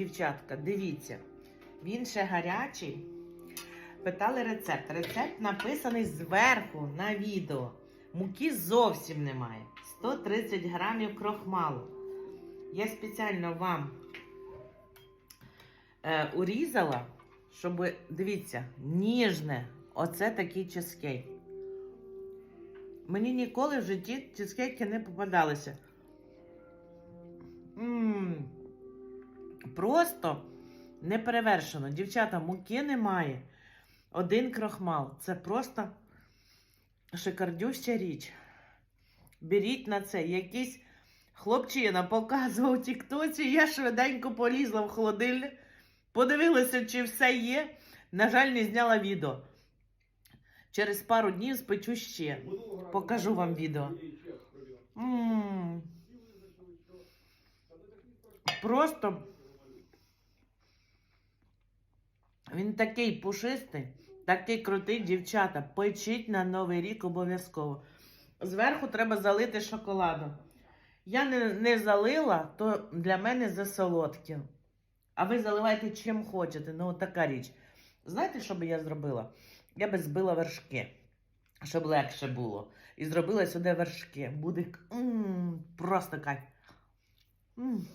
дівчатка, дивіться. Він ще гарячий. Питали рецепт. Рецепт написаний зверху на відео. Муки зовсім немає. 130 грамів крохмалу. Я спеціально вам е, урізала, щоб, дивіться, ніжне. Оце такий чизкейк. Мені ніколи в житті чизкейки не попадалися. Просто неперевершено. Дівчата, муки немає. Один крохмал. Це просто шикардюща річ. Беріть на це. Якийсь хлопчина показував у Тіктоці. Я швиденько полізла в холодильник, подивилася, чи все є. На жаль, не зняла відео. Через пару днів спечу ще. Покажу вам відео. М. Просто він такий пушистий, такий крутий, дівчата. Печіть на Новий рік обов'язково. Зверху треба залити шоколадом. Я не, не залила, то для мене засолодке. А ви заливайте чим хочете. Ну, така річ. Знаєте, що би я зробила? Я би збила вершки, щоб легше було. І зробила сюди вершки. Буде м, просто кайф. М.